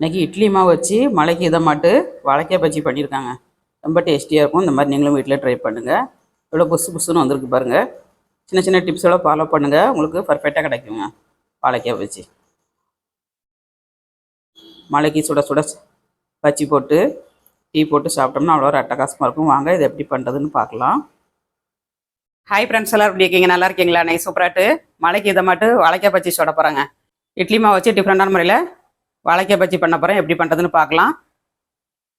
இன்னைக்கு இட்லி மாவு வச்சு மலைக்கு இதை மாட்டு வாழைக்காய் பஜ்ஜி பண்ணியிருக்காங்க. ரொம்ப டேஸ்டியாக இருக்கும். இந்த மாதிரி நீங்களும் வீட்டில் ட்ரை பண்ணுங்கள் எவ்வளோ புசு புசுன்னு வந்திருக்கு பாருங்கள் சின்ன சின்ன டிப்ஸோட ஃபாலோ பண்ணுங்கள் உங்களுக்கு பர்ஃபெக்டாக கிடைக்குங்க. வாழைக்காய் பஜ்ஜி. மலைக்கு சுட சுட பஜ்ஜி போட்டு டீ போட்டு சாப்பிட்டோம்னா அவ்வளோ ஒரு அட்டகாசமாக இருக்கும். வாங்க இதை எப்படி பண்ணுறதுன்னு பார்க்கலாம். ஹாய் ஃப்ரெண்ட்ஸ் எல்லாம் எப்படி இருக்கீங்க? நல்லா இருக்கீங்களா? நைஸ் சூப்பராட்டு மலைக்கு இதை மட்டும் வாழைக்காய் பஜ்ஜி சுட போகிறாங்க இட்லி மாவு வச்சு டிஃப்ரெண்டான முறையில் வாழைக்காய் பஜ்ஜி பண்ண போகிறேன் எப்படி பண்ணுறதுன்னு பார்க்கலாம்.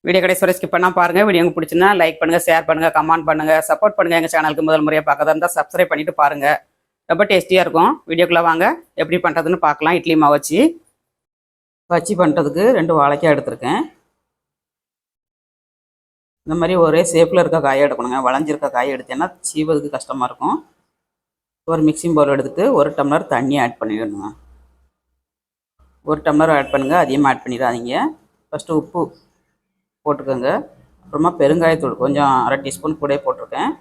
வீடியோ கடைசி வரை ஸ்கிப் பண்ணால் பாருங்கள் வீடியோ உங்களுக்கு பிடிச்சிருந்தா லைக் பண்ணுங்கள் ஷேர் பண்ணுங்கள் கமெண்ட் பண்ணுங்கள் சப்போர்ட் பண்ணுங்கள் எங்கள் சேனலுக்கு முதல் முறையாக பார்க்கறதா இருந்தால் சப்ஸ்கிரைப் பண்ணிவிட்டு பாருங்கள் ரொம்ப டேஸ்டியாக இருக்கும். வீடியோக்குள்ளே வாங்க. எப்படி பண்ணுறதுன்னு பார்க்கலாம். இட்லி மாவு வச்சு. பஜ்ஜி பண்ணுறதுக்கு ரெண்டு வாழைக்காய் எடுத்திருக்கேன். இந்த மாதிரி ஒரே ஷேப்பில் இருக்க காயை எடுக்கணுங்க. வளைஞ்சிருக்க காயை எடுத்தேன்னா சீவதுக்கு கஷ்டமாக இருக்கும். ஒரு மிக்சிங் பவுல் எடுத்துட்டு ஒரு டம்ளர் தண்ணி ஆட் பண்ணிடணுங்க. ஒரு டம்ளர் ஆட் பண்ணுங்கள் அதிகமாக ஆட் பண்ணிடாதீங்க. ஃபஸ்ட்டு உப்பு போட்டுக்கோங்க. அப்புறமா பெருங்காயத்தூள் கொஞ்சம் அரை டீஸ்பூன் கூட போட்டிருக்கேன்.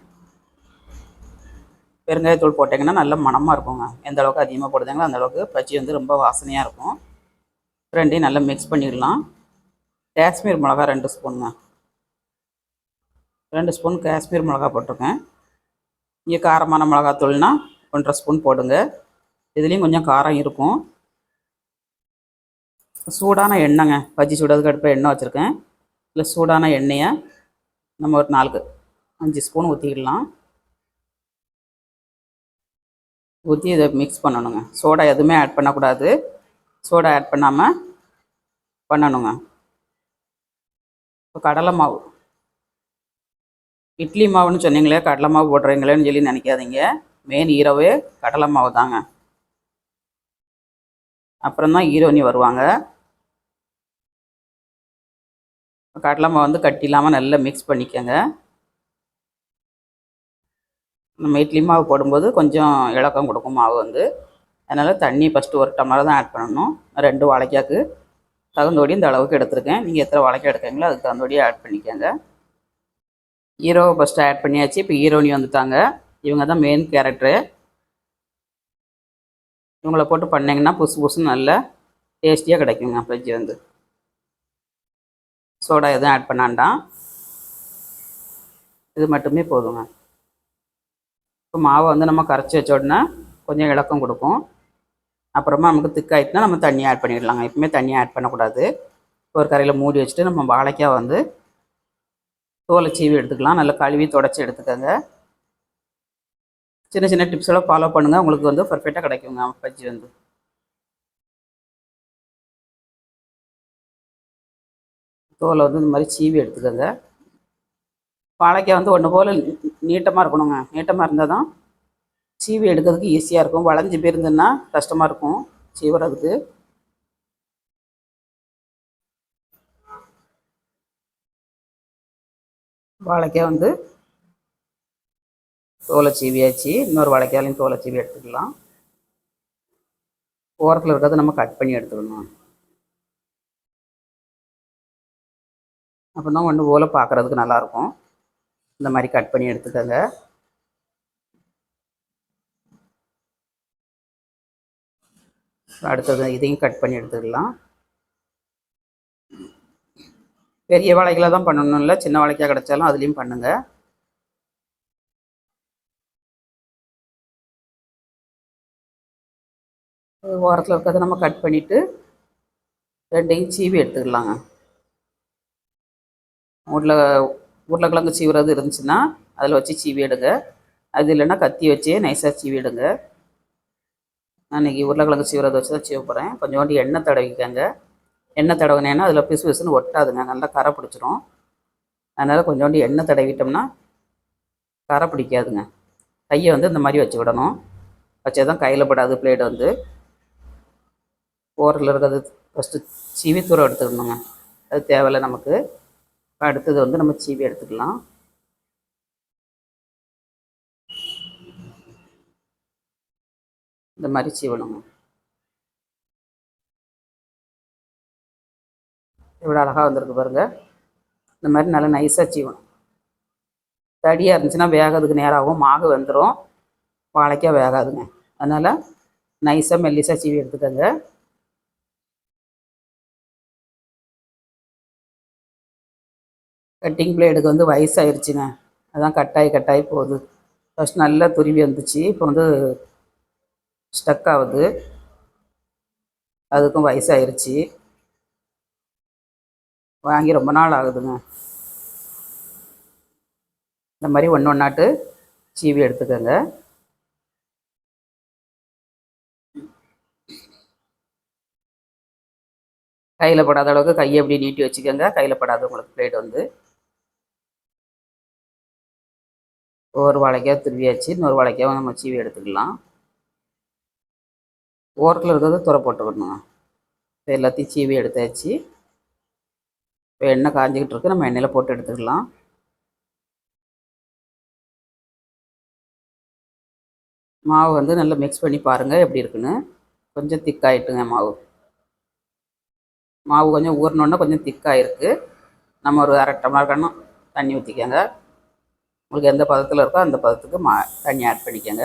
பெருங்காயத்தூள் போட்டிங்கன்னா நல்ல மணமாக இருக்குங்க. எந்த அளவுக்கு அதிகமாக போடுதாங்களோ அந்த அளவுக்கு பச்சி வந்து ரொம்ப வாசனையாக இருக்கும். ரெண்டையும் நல்லா மிக்ஸ் பண்ணிடலாம். காஷ்மீர் மிளகா ரெண்டு ஸ்பூனுங்க. ரெண்டு ஸ்பூன் காஷ்மீர் மிளகா போட்டிருக்கேன். இங்கே காரமான மிளகாத்தூள்னால் ஒன்றரை ஸ்பூன் போடுங்க. இதுலேயும் கொஞ்சம் காரம் இருக்கும். சூடான எண்ணெய்ங்க. பஜ்ஜி சுடுறதுக்கு அடுப்பில் எண்ணெய் வச்சுருக்கேன். இல்லை சூடான எண்ணெயை நம்ம ஒரு நாலு அஞ்சு ஸ்பூன் ஊற்றிக்கிடலாம் ஊற்றி இதை மிக்ஸ் பண்ணணுங்க. சோடா எதுவுமே ஆட் பண்ணக்கூடாது. சோடா ஆட் பண்ணாமல் பண்ணணுங்க. இப்போ கடலை மாவு. இட்லி மாவுன்னு சொன்னீங்களே கடலை மாவு போடுறீங்களேன்னு சொல்லி நினைக்காதீங்க. மெயின் ஈரவே கடலை மாவு தாங்க. அப்புறம் தான் ஹீரோனி வருவாங்க. கடலை மாவு வந்து கட்டி இல்லாமல் நல்லா மிக்ஸ் பண்ணிக்கோங்க. நம்ம இட்லி மாவு போடும்போது கொஞ்சம் இலக்கம் கொடுக்கும் மாவு வந்து. அதனால் தண்ணி ஃபஸ்ட்டு ஒரு டம்ளர் தான் ஆட் பண்ணணும். ரெண்டு வாழைக்காக்கு. தகுந்தபடி இந்த அளவுக்கு எடுத்திருக்கேன். நீங்கள் எத்தனை வாழைக்காய் எடுக்கிறீங்களோ அதுக்கு தகுந்தபடி ஆட் பண்ணிக்கோங்க. ஹீரோவை ஃபஸ்ட்டு ஆட் பண்ணியாச்சு. இப்போ ஹீரோனி வந்துட்டாங்க. இவங்க தான் மெயின் கேரக்டரு இவங்கள போட்டு பண்ணிங்கன்னா புதுசு புசு நல்ல டேஸ்டியாக கிடைக்குங்க ஃப்ரிட்ஜ் வந்து. சோடா எதுவும் ஆட் பண்ணாண்டாம் இது மட்டுமே போதுங்க. இப்போ மாவை வந்து நம்ம கரைச்சி வச்ச உடனே கொஞ்சம் இலக்கம் கொடுக்கும் அப்புறமா நமக்கு திக்காயிட்டுனா நம்ம தண்ணி ஆட் பண்ணிடலாங்க. எப்பவுமே தண்ணி ஆட் பண்ணக்கூடாது. ஒரு கரையில் மூடி வச்சுட்டு நம்ம வாழைக்காய் வந்து தோலை சீவி எடுத்துக்கலாம். நல்லா கழுவி தொடச்சி எடுத்துக்கோங்க. சின்ன சின்ன டிப்ஸ் எல்லாம் ஃபாலோ பண்ணுங்கள் உங்களுக்கு வந்து பர்ஃபெக்டாக கிடைக்குங்க. பஜ்ஜி வந்து. தோலை வந்து இந்த மாதிரி சீவி எடுத்துக்கோங்க. வாழைக்காய் வந்து ஒன்று போல் நீட்டமாக இருக்கணுங்க. நீட்டமாக இருந்தால் தான் சீவி எடுக்கிறதுக்கு ஈஸியாக இருக்கும். வளைஞ்சு போயிருந்துன்னா கஷ்டமாக இருக்கும். சீவுறதுக்கு வாழைக்காய் வந்து தோலை சீவியாச்சு. இன்னொரு வளைக்காலையும் தோலை சீவி எடுத்துக்கலாம். ஓரத்தில் இருக்கிறத நம்ம கட் பண்ணி எடுத்துக்கணும் அப்போ தான் ஒன்று ஓலை பார்க்குறதுக்கு நல்லாயிருக்கும். இந்த மாதிரி கட் பண்ணி எடுத்துக்கோங்க. அடுத்தது இதையும் கட் பண்ணி எடுத்துக்கலாம். பெரிய வாழைகளை தான் பண்ணணும் இல்லை சின்ன வாழைக்காக கிடைச்சாலும் அதுலேயும் பண்ணுங்கள் ஓரத்தில் இருக்கிறத நம்ம கட் பண்ணிவிட்டு ரெண்டையும் சீவி எடுத்துக்கலாங்க. உருளை உருளைக்கிழங்கு சீவுறது இருந்துச்சுன்னா அதில் வச்சு சீவி எடுங்க. அது இல்லைன்னா கத்தி வச்சே நைஸாக சீவி எடுங்க. நான் இன்றைக்கி உருளைக்கிழங்கு சீவுறதை வச்சு தான் சீவ போகிறேன் கொஞ்சோண்டு எண்ணெய் தடவிக்கங்க. எண்ணெய் தடவினேன்னா அதில் பிசு பிசுன்னு ஒட்டாதுங்க. நல்லா கரை பிடிச்சிரும். அதனால் கொஞ்சோண்டு எண்ணெய் தடவிட்டோம்னா கரை பிடிக்காதுங்க. கையை வந்து இந்த மாதிரி வச்சு விடணும். வச்சா தான் கையில் படாது பிளேட் வந்து. ஓரில் இருக்கிறது ஃபஸ்ட்டு சீவி தூரம் எடுத்துக்கணுங்க. அது தேவையில்லை நமக்கு. இப்போ அடுத்தது வந்து நம்ம சீவி எடுத்துக்கலாம். இந்த மாதிரி சீவணுங்க. எவ்வளோ அழகாக வந்திருக்கு பாருங்கள் இந்த மாதிரி நல்லா நைஸாக சீவணும். தடியாக இருந்துச்சுன்னா வேகிறதுக்கு நேராகும் மாவு வந்துடும் வாழைக்காய் வேகாதுங்க. அதனால் நைஸாக மெல்லிசாக சீவி எடுத்துக்கோங்க. கட்டிங் பிளேடுக்கு வந்து வயசாயிருச்சுங்க. அதான் கட்டாயி கட்டாயி போகுது. ஃபஸ்ட் நல்லா துருவி வந்துச்சு. இப்போ வந்து ஸ்டக் ஆகுது. அதுக்கும் வயசாயிருச்சு. வாங்கி ரொம்ப நாள் ஆகுதுங்க. இந்த மாதிரி ஒன்று ஒன்றாட்டு சீவி எடுத்துக்கோங்க. கையில் படாத அளவுக்கு கையை அப்படி நீட்டி வச்சுக்கோங்க. கையில் படாத உங்களுக்கு பிளேட் வந்து. ஒரு வாழைக்காய் துருவியாச்சு இன்னொரு வாழைக்காவை நம்ம சீவி எடுத்துக்கலாம். ஓரத்தில் இருக்கிறத துறை போட்டுக்கணுங்க. இப்போ எல்லாத்தையும் சீவி எடுத்தாச்சு. இப்போ எண்ணெய் காஞ்சிக்கிட்டு இருக்கு நம்ம எண்ணெயில் போட்டு எடுத்துக்கலாம். மாவு வந்து நல்லா மிக்ஸ் பண்ணி பாருங்கள் எப்படி இருக்குன்னு. கொஞ்சம் திக்காயிட்டுங்க மாவு. மாவு கொஞ்சம் ஊறினோன்னா கொஞ்சம் திக்காயிருக்கு நம்ம ஒரு அரை டம்ளர் தண்ணி ஊற்றிக்கோங்க உங்களுக்கு எந்த பதத்தில் இருக்கோ அந்த பதத்துக்கு மா தண்ணி ஆட் பண்ணிக்கோங்க.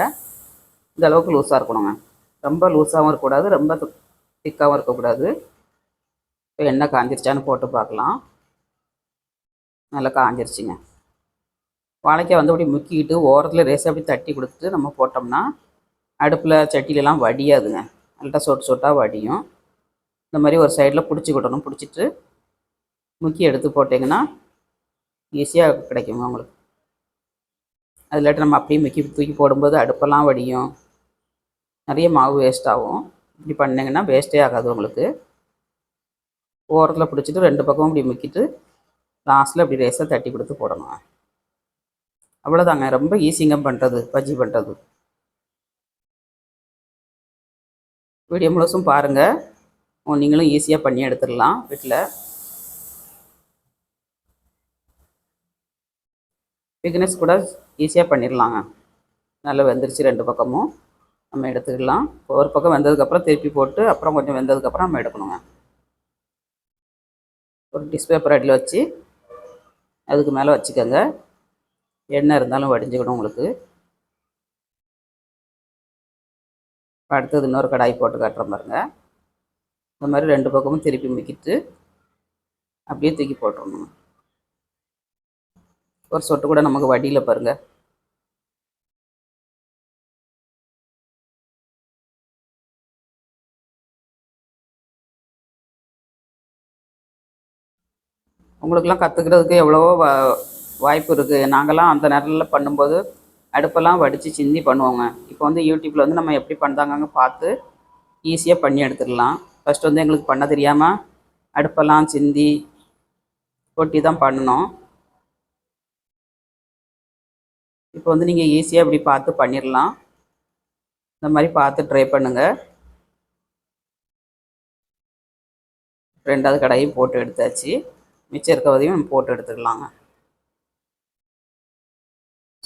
இந்த அளவுக்கு லூஸாக இருக்கணுங்க. ரொம்ப லூஸாகவும் இருக்கக்கூடாது ரொம்ப திக்காகவும் இருக்கக்கூடாது. இப்போ எண்ணெய் காஞ்சிருச்சான்னு போட்டு பார்க்கலாம். நல்லா காஞ்சிருச்சுங்க. வாழைக்காய் வந்து அப்படி முக்கிக்கிட்டு ஓரத்தில் ரேசாக அப்படி தட்டி கொடுத்துட்டு நம்ம போட்டோம்னா அடுப்பில் சட்டிலெலாம் வடியாதுங்க. நல்லா சொட்டு சொட்டாக வடியும். இந்த மாதிரி ஒரு சைடில் பிடிச்சிக்கிடணும் பிடிச்சிட்டு முக்கி எடுத்து போட்டிங்கன்னா ஈஸியாக கிடைக்குங்க உங்களுக்கு. அது இல்லாட்டி நம்ம அப்படியே முக்கி தூக்கி போடும்போது அடுப்பெல்லாம் வடியும். நிறைய மாவு வேஸ்ட் ஆகும். இப்படி பண்ணிங்கன்னா வேஸ்ட்டே ஆகாது உங்களுக்கு. ஓரத்தில் பிடிச்சிட்டு ரெண்டு பக்கமும் இப்படி முக்கிட்டு லாஸ்ட்டில் இப்படி ரேஸாக தட்டி கொடுத்து போடணும். அவ்வளோதாங்க ரொம்ப ஈஸிங்க பண்ணுறது பஜ்ஜி பண்ணுறது வீடியோ முழுசும் பாருங்கள் நீங்களும் ஈஸியாக பண்ணி எடுத்துடலாம் வீட்டில் பிகினஸ் கூட ஈஸியாக பண்ணிடலாங்க நல்லா வெந்துருச்சு ரெண்டு பக்கமும். நம்ம எடுத்துக்கலாம். ஒரு பக்கம் வெந்ததுக்கப்புறம் திருப்பி போட்டு அப்புறம் கொஞ்சம் வெந்ததுக்கப்புறம் நம்ம எடுக்கணுங்க. ஒரு டிஷ் பேப்பர் அடியில் வச்சு அதுக்கு மேலே வச்சுக்கோங்க. எண்ணெய் இருந்தாலும் வடிஞ்சுக்கணும் உங்களுக்கு. அடுத்தது இன்னொரு கடாய் போட்டு காட்டுற பாருங்க. இந்த மாதிரி ரெண்டு பக்கமும் திருப்பி முக்கிட்டு அப்படியே தூக்கி போட்டுருணுங்க ஒரு சொட்டு கூட நமக்கு வடியில் பாருங்கள் உங்களுக்கெல்லாம் கற்றுக்கிறதுக்கு எவ்வளவோ வா வாய்ப்பு இருக்குது நாங்கள்லாம் அந்த நேரத்தில் பண்ணும்போது அடுப்பெல்லாம் வடித்து சிந்தி பண்ணுவோங்க. இப்போ வந்து யூடியூப்பில் வந்து நம்ம எப்படி பண்ணுறாங்கன்னு பார்த்து ஈஸியாக பண்ணி எடுத்துடலாம். ஃபஸ்ட்டு வந்து எங்களுக்கு பண்ண தெரியாமல் அடுப்பெல்லாம் சிந்தி கொட்டி தான் பண்ணணும். இப்போ வந்து நீங்கள் ஈஸியாக இப்படி பார்த்து பண்ணிடலாம் இந்த மாதிரி பார்த்து ட்ரை பண்ணுங்கள் ரெண்டாவது கடையும் போட்டு எடுத்தாச்சு. மிச்சம் இருக்கவதையும் போட்டு எடுத்துக்கலாங்க.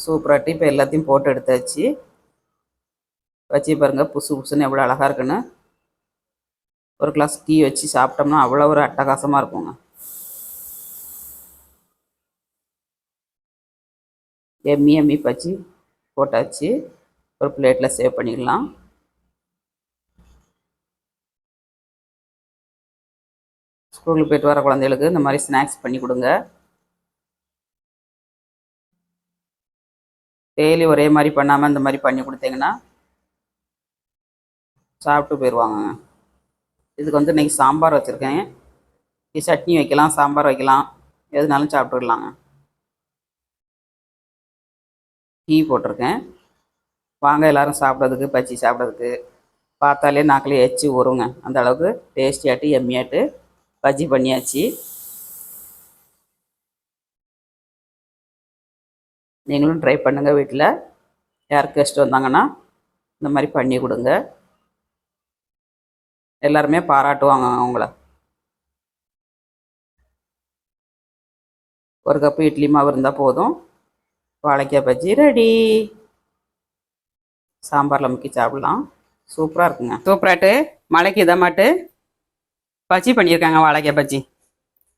சூப்பராட்டி இப்போ எல்லாத்தையும் போட்டு எடுத்தாச்சு. வச்சு பாருங்கள் புசு புசுன்னு எவ்வளோ அழகாக இருக்குன்னு. ஒரு கிளாஸ் டீ வச்சு சாப்பிட்டோம்னா அவ்வளோ ஒரு அட்டகாசமாக இருக்குங்க. எம்மி எம்மி பச்சி போட்டாச்சு. ஒரு பிளேட்டில் சேவ் பண்ணிடலாம். ஸ்கூலுக்கு போயிட்டு வர குழந்தைகளுக்கு இந்த மாதிரி ஸ்நாக்ஸ் பண்ணி கொடுங்க. டெய்லி ஒரே மாதிரி பண்ணாமல் இந்த மாதிரி பண்ணி கொடுத்தீங்கன்னா சாப்பிட்டு போயிடுவாங்க இதுக்கு வந்து இன்றைக்கி சாம்பார் வச்சுருக்கேன். சட்னி வைக்கலாம் சாம்பார் வைக்கலாம். எதுனாலும் சாப்பிட்டுடலாங்க டீ போட்டிருக்கேன். வாங்க எல்லோரும் சாப்பிட்றதுக்கு பச்சி சாப்பிட்றதுக்கு. பார்த்தாலே நாக்கிலே எச்சு வருங்க அந்த அளவுக்கு டேஸ்டியாட்டு எம்மியாட்டு பஜ்ஜி பண்ணியாச்சு. நீங்களும் ட்ரை பண்ணுங்கள் வீட்டில் யார் கெஸ்ட் வந்தாங்கன்னா இந்த மாதிரி பண்ணி கொடுங்க. எல்லாருமே பாராட்டுவாங்க அவங்கள. ஒரு கப்பு இட்லி மாவு இருந்தால் போதும். வாழைக்காய் பஜ்ஜி ரெடி சாம்பாரில் முக்கி சாப்பிட்லாம். சூப்பராக இருக்குங்க. சூப்பராட்டு மழைக்கு இதமாட்டு பஜ்ஜி பண்ணியிருக்காங்க வாழைக்காய் பஜ்ஜி.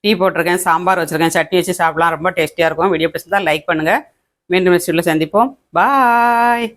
டீ போட்டிருக்கேன் சாம்பார் வச்சுருக்கேன் சட்னி வச்சு சாப்பிட்லாம். ரொம்ப டேஸ்டியாக இருக்கும். வீடியோ பிடிச்சிருந்தா லைக் பண்ணுங்கள் மீண்டும் ஸ்டூடியோவில் சந்திப்போம். பாய்